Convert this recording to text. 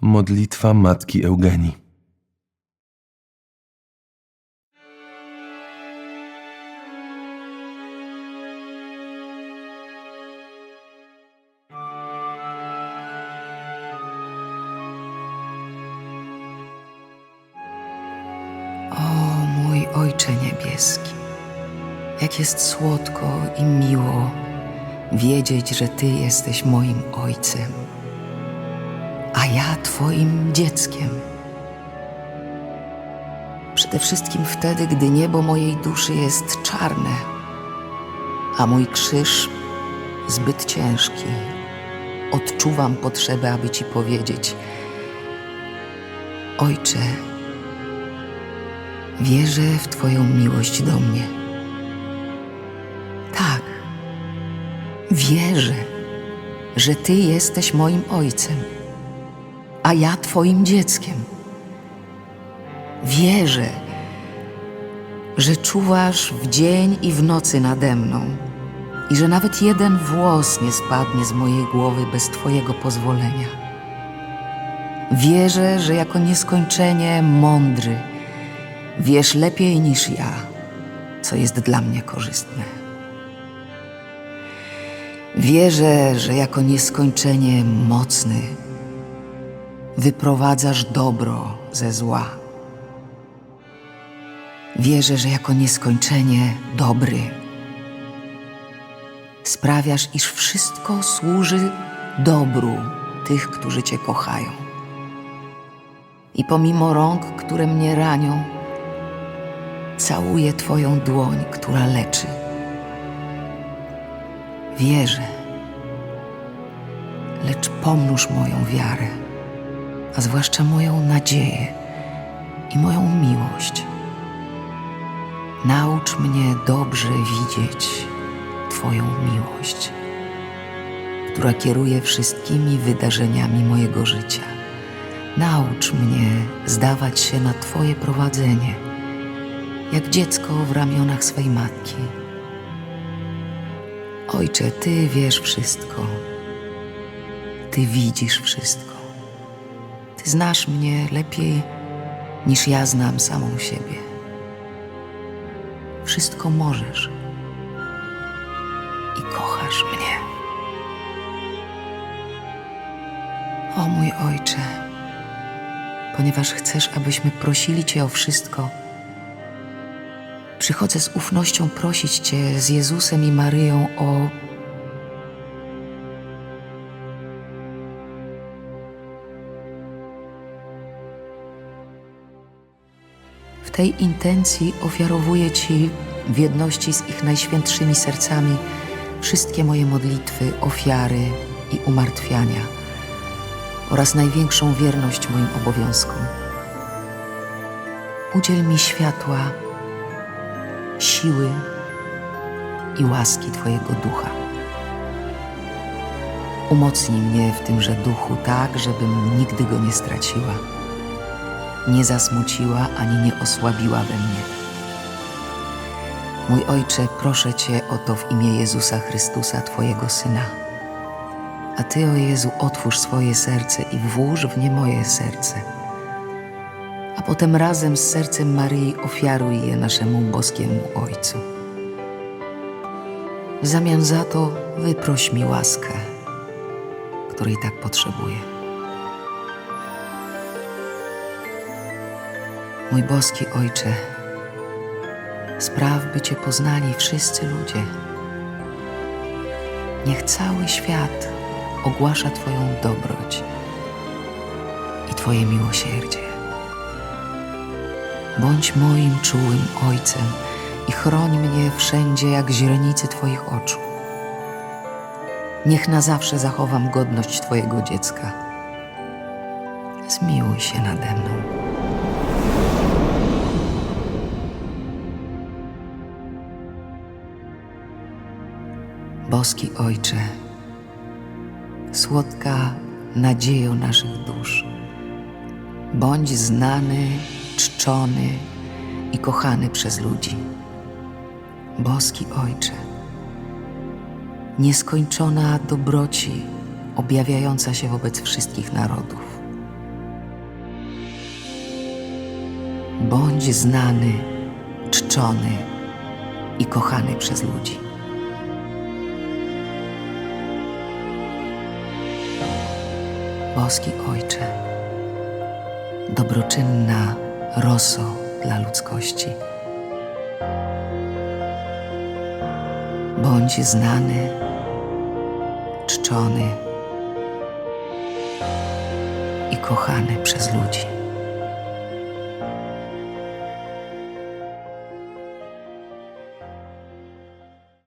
Modlitwa Matki Eugenii. O mój Ojcze Niebieski, jak jest słodko i miło wiedzieć, że Ty jesteś moim Ojcem, a ja Twoim dzieckiem. Przede wszystkim wtedy, gdy niebo mojej duszy jest czarne, a mój krzyż zbyt ciężki. Odczuwam potrzebę, aby Ci powiedzieć: Ojcze, Wierzę w Twoją miłość do mnie. Tak, wierzę, że Ty jesteś moim ojcem, a ja Twoim dzieckiem. Wierzę, że czuwasz w dzień i w nocy nade mną i że nawet jeden włos nie spadnie z mojej głowy bez Twojego pozwolenia. Wierzę, że jako nieskończenie mądry, Wiesz lepiej niż ja, co jest dla mnie korzystne. Wierzę, że jako nieskończenie mocny wyprowadzasz dobro ze zła. Wierzę, że jako nieskończenie dobry sprawiasz, iż wszystko służy dobru tych, którzy Cię kochają. I pomimo rąk, które mnie ranią, całuję Twoją dłoń, która leczy. Wierzę, lecz pomnóż moją wiarę, a zwłaszcza moją nadzieję i moją miłość. Naucz mnie dobrze widzieć Twoją miłość, która kieruje wszystkimi wydarzeniami mojego życia. Naucz mnie zdawać się na Twoje prowadzenie jak dziecko w ramionach swej matki. Ojcze, Ty wiesz wszystko. Ty widzisz wszystko. Ty znasz mnie lepiej niż ja znam samą siebie. Wszystko możesz i kochasz mnie. O mój Ojcze, ponieważ chcesz, abyśmy prosili Cię o wszystko, Przychodzę z ufnością prosić Cię z Jezusem i Maryją o tej intencji ofiarowuję Ci w jedności z ich najświętszymi sercami wszystkie moje modlitwy, ofiary i umartwiania oraz największą wierność moim obowiązkom. Udziel mi światła, siły i łaski Twojego ducha. Umocnij mnie w tymże duchu tak, żebym nigdy go nie straciła, nie zasmuciła ani nie osłabiła we mnie. Mój Ojcze, proszę Cię o to w imię Jezusa Chrystusa, Twojego Syna. A Ty, o Jezu, otwórz swoje serce i włóż w nie moje serce a potem razem z sercem Maryi ofiaruj je naszemu boskiemu Ojcu. W zamian za to wyproś mi łaskę, której tak potrzebuję. Mój boski Ojcze, spraw, by Cię poznali wszyscy ludzie. Niech cały świat ogłasza Twoją dobroć i Twoje miłosierdzie. Bądź moim czułym ojcem i chroń mnie wszędzie jak źrenicy Twoich oczu. Niech na zawsze zachowam godność Twojego dziecka. Zmiłuj się nade mną. boski Ojcze, słodka nadzieją naszych dusz, bądź znany, czczony i kochany przez ludzi. Boski Ojcze, nieskończona dobroci objawiająca się wobec wszystkich narodów. Bądź znany, czczony i kochany przez ludzi. Boski Ojcze, dobroczynna roso dla ludzkości. Bądź znany, czczony i kochany przez ludzi.